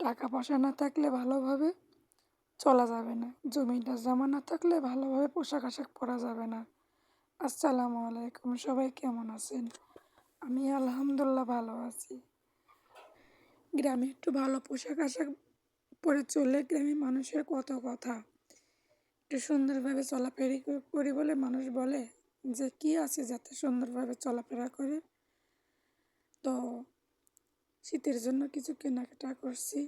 টাকা পয়সা না থাকলে ভালোভাবে চলা যাবে না। জমিটা জমা না থাকলে ভালোভাবে পোশাক আশাক পরা যাবে না। আসসালামু আলাইকুম, সবাই কেমন আছেন? আমি আলহামদুলিল্লাহ ভালো আছি। গ্রামে একটু ভালো পোশাক আশাক পরে চললে গ্রামে মানুষের কত কথা। একটু সুন্দরভাবে চলাফেরি করি বলে মানুষ বলে যে, কি আছে যাতে সুন্দরভাবে চলাফেরা করে? তো শীতের জন্য কিছু কেনাকাটা করছি।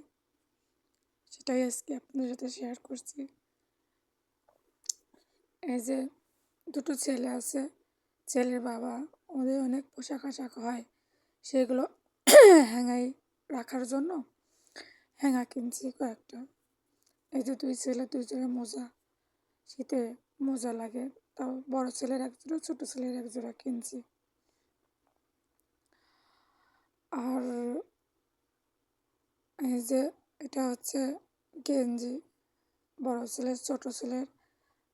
সেটাই আজকে আপনার সাথে শেয়ার করছি। এই যে দুটো ছেলে আছে, ছেলের বাবা, ওদের অনেক পোশাক আশাক হয়, সেগুলো হ্যাঙ্গাই রাখার জন্য হ্যাঙ্গা কিনছি কয়েকটা। এই যে দুই ছেলে, দুই জোড়া মোজা, শীতে মোজা লাগে, তাও বড় ছেলের এক জোড়া, ছোটো ছেলের এক জোড়া কিনছি। আর যে এটা হচ্ছে গেঞ্জি, বড় ছেলের, ছোট ছেলের।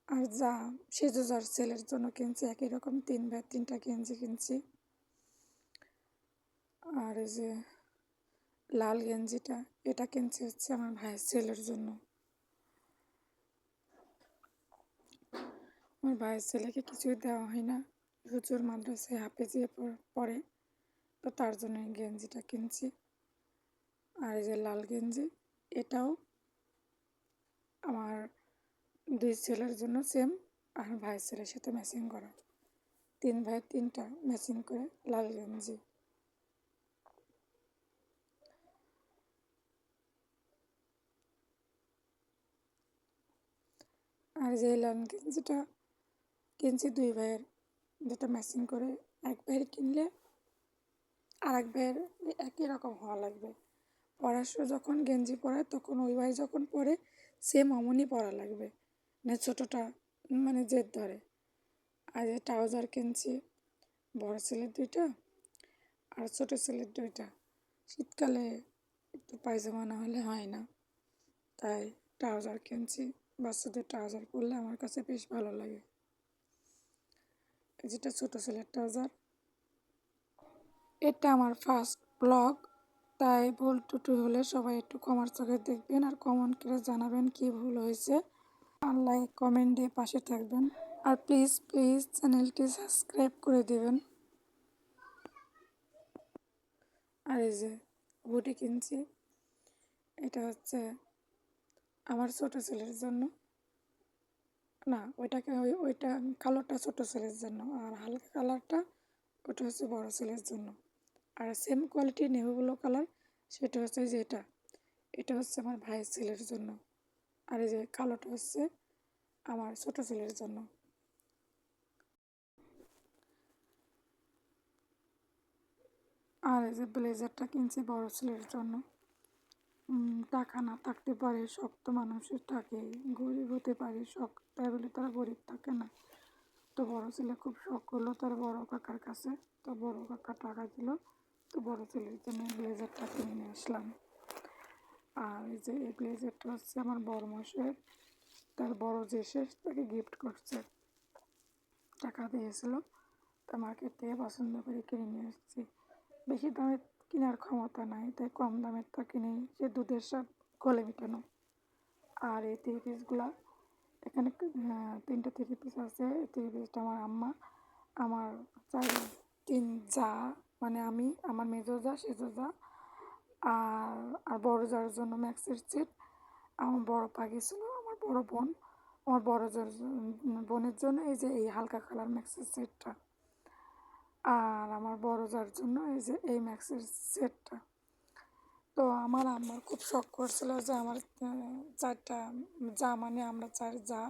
আর যা সেজো যার ছেলের জন্য কিনছি, একই রকম তিন ভাই, তিনটা গেঞ্জি কিনছি। আর এই যে লাল গেঞ্জিটা, এটা কিনছি হচ্ছে আমার ভাইয়ের ছেলের জন্য। আমার ভাইয়ের ছেলেকে কিছুই দেওয়া হয় না। প্রচুর মাদ্রাসায় হাফেজিয়ে পড়ে তো তার জন্য গেঞ্জিটা কিনছি। আর এই যে লাল গেঞ্জি, এটাও আমার দুই ছেলের জন্য সেম আর ভাই ছেলের সাথে ম্যাচিং করা। তিন ভাই তিনটা ম্যাচিং করে লাল গেঞ্জি। আর যে লাল গেঞ্জিটা কিনছি দুই ভাইয়ের যেটা ম্যাচিং করে, এক ভাইয়ের কিনলে আর এক ভাইয়ের একই রকম হওয়া লাগবে। পরার যখন গেঞ্জি পরায়, তখন ওই ভাই যখন পরে সেম অমনই পরা লাগবে। মানে ছোটোটা মানে জেদ ধরে। আর যে ট্রাউজার কিনছি, বড় ছেলের দুইটা আর ছোটো ছেলের দুইটা। শীতকালে একটু পায়জামা না হলে হয় না। তাই ট্রাউজার কিনছি। বাচ্চাদের ট্রাউজার পরলে আমার কাছে বেশ ভালো লাগে। যেটা ছোটো ছেলের ট্রাউজার, এটা আমার ফার্স্ট ব্লগ তাই ভুল টুটু হলে সবাই একটু কমার চোখে দেখবেন আর কমেন্ট করে জানাবেন কি ভুল হয়েছে। আর লাইক কমেন্ট দিয়ে পাশে থাকবেন। আর প্লিজ প্লিজ চ্যানেলটি সাবস্ক্রাইব করে দেবেন। আর এই যে হুডি কিনছি, এটা হচ্ছে আমার ছোট ছেলের জন্য। না, ওইটাকে ওই, ওইটা কালোটা ছোট ছেলের জন্য আর হালকা কালারটা ওটা হচ্ছে বড় ছেলের জন্য। আর সেম কোয়ালিটির নেভি কালার সেটা হচ্ছে যে এটা। এটা হচ্ছে আমার ভাইয়ের ছেলের জন্য। আর এই যে কালোটা হচ্ছে আমার ছোট ছেলের জন্য। আর এই যে ব্লেজারটা কিনছি বড় ছেলের জন্য। টাকা না থাকতে পারে, শক্ত মানুষের থাকে, গরিব হতে পারে শখ তাই বলে তারা গরিব থাকে না। তো বড় ছেলে খুব শখ করল, তার বড় কাকার কাছে। তো বড় কাকা টাকা দিল। তো বড় ছেলের জন্য ব্লেজারটা কিনে নিয়ে আসলাম। আর এই যে এই ব্লেজারটা হচ্ছে আমার বড় মাসের, তার বড় যে শেষ তাকে গিফট করছে। টাকা দিয়েছিল, তা মার্কেট থেকে পছন্দ করে কিনে নিয়ে এসেছি বেশি দামের কেনার ক্ষমতা নাই, তাই কম দামের দামেরটা কিনে যে দুধের সব গলে মেটানো। আর এই থ্রি পিসগুলো এখানে তিনটা থ্রি পিস আছে। থ্রি পিসটা আমার আম্মা, আমার চার তিন যা মানে আমি, আমার মেজো যা, সেজো যা, আর আর বড় যার জন্য ম্যাক্সের সেট আমার বড় পাখি ছিল আমার বড় বোন। আমার বড় যার বোনের জন্য এই যে এই হালকা কালার ম্যাক্সের সেটটা আর আমার বড় যার জন্য এই যে এই ম্যাক্সের সেটটা তো আমার আমার খুব শখ করছিল যে আমার, চারটা যা মানে আমরা চার যা,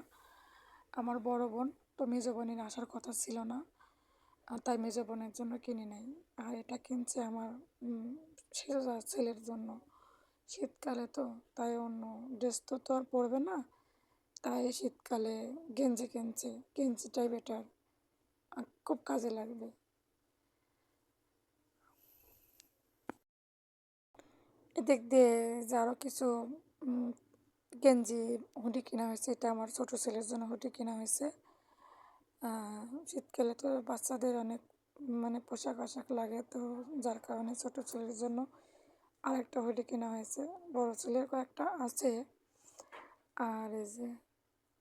আমার বড় বোন। তো মেজো বোনের আসার কথা ছিল না। তাই মেজো বোনের জন্য কিনে নেই। আর এটা কিনছে আমার ছেলের জন্য। শীতকালে তো তাই অন্য ড্রেস তো তো আর পরবে না। তাই শীতকালে গেঞ্জি কিনছে, গেঞ্জিটাই বেটার খুব কাজে লাগবে। এদিক দিয়ে আরও কিছু গেঞ্জি হুডি কেনা হয়েছে, এটা আমার ছোটো ছেলের জন্য হুডি কেনা হয়েছে। শীতকালে তো বাচ্চাদের অনেক মানে পোশাক আশাক লাগে তো যার কারণে ছোটো ছেলের জন্য আরেকটা হুডি কেনা হয়েছে। বড়ো ছেলের কয়েকটা আছে। আর এই যে,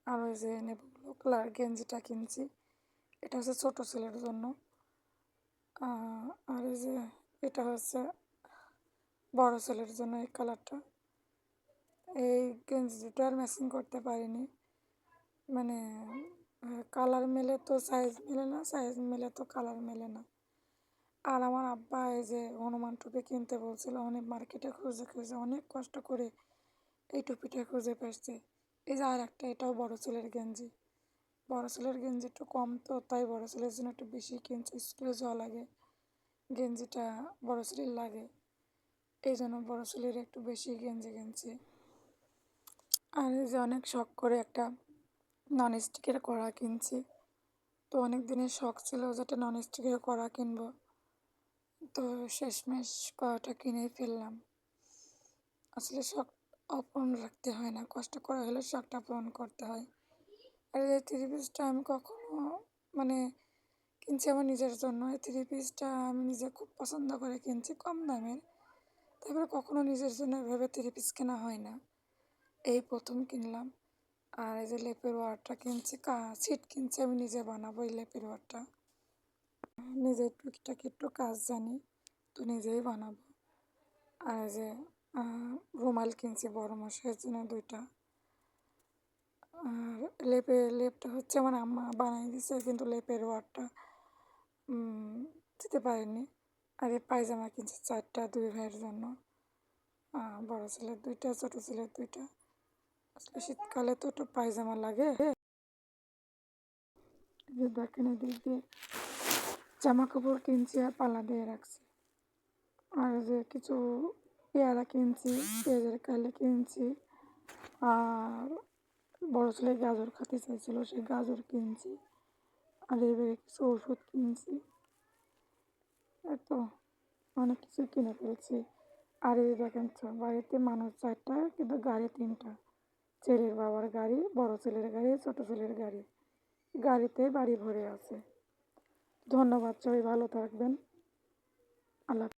আর ওই যে নেব ব্লু কালার গেঞ্জিটা কিনছি। এটা হচ্ছে ছোটো ছেলের জন্য। আর এই যে এটা হচ্ছে বড় ছেলের জন্য এই কালারটা। এই গেঞ্জি দুটো আর ম্যাচিং করতে পারিনি। মানে কালার মেলে তো সাইজ মেলে না সাইজ মেলে তো কালার মেলে না। আর আমার আব্বা এই যে হনুমান টুপি কিনতে বলছিল অনেক মার্কেটে খুঁজে খুঁজে অনেক কষ্ট করে এই টুপিটা খুঁজে পেয়েছে। এই যে আর একটা এটাও বড় ছেলের গেঞ্জি। বড় ছেলের গেঞ্জি একটু কম তো, তাই বড় ছেলের জন্য একটু বেশি কিনছে স্কুলে যাওয়া লাগে। গেঞ্জিটা বড় ছেলের লাগে। এই জন্য বড় ছেলের একটু বেশি গেঞ্জি কিনছি। আর এই যে অনেক শখ করে একটা নন স্টিকের কড়া কিনছি। তো অনেক দিনের শখ ছিল যেটা নন স্টিকের কড়া কিনব। তো শেষমেশ কড়াটা কিনেই ফেললাম। আসলে শখ অপূরণ রাখতে হয় না, কষ্ট করে হলে শখটা পূরণ করতে হয়। আর এই থ্রি পিসটা আমি কখনো মানে কিনছি আমার নিজের জন্য। এই থ্রি পিসটা আমি নিজে খুব পছন্দ করে কিনছি কম দামের। তারপরে কখনো নিজের জন্য এভাবে থ্রি পিস কেনা হয় না। এই প্রথম কিনলাম। আর এই যে লেপের ওয়ারটা কিনছি সিট কিনছি, আমি নিজে বানাবো এই লেপের ওয়ারটা। নিজে টুকিটাকি একটু কাজ জানি, তো নিজেই বানাবো। আর এই যে রুমাল কিনছি বড় মশাইয়ের জন্য দুইটা। আর লেপের লেপটা হচ্ছে আমার আম্মা বানিয়ে দিছে, কিন্তু লেপের ওয়ারটা দিতে পারেনি। আর এই পায়জামা কিনছি চারটা, দুই ভাইয়ের জন্য। বড় ছেলের দুইটা, ছোটো ছেলের দুইটা। আসলে শীতকালে তো একটু পায়জামা লাগে। যে দেখেন এদিক দিয়ে জামা কাপড় কিনছি আর পালা দিয়ে রাখছি। আর যে কিছু পেয়ারা কিনছি, পেঁয়াজের কালে কিনছি। আর বড় ছেলে গাজর খেতে চাইছিল সেই গাজর কিনছি। আর এবারে কিছু ওষুধ কিনছি। এত অনেক কিছু কিনে ফেলছি। আর এই দেখেন, বাড়িতে মানুষ চারটা, কিন্তু গাড়ি তিনটা। ছেলের বাবার গাড়ি, বড় ছেলের গাড়ি, ছোট ছেলের গাড়ি। গাড়িতে বাড়ি ভরে আছে। ধন্যবাদ সবাই, ভালো থাকবেন। আল্লাহ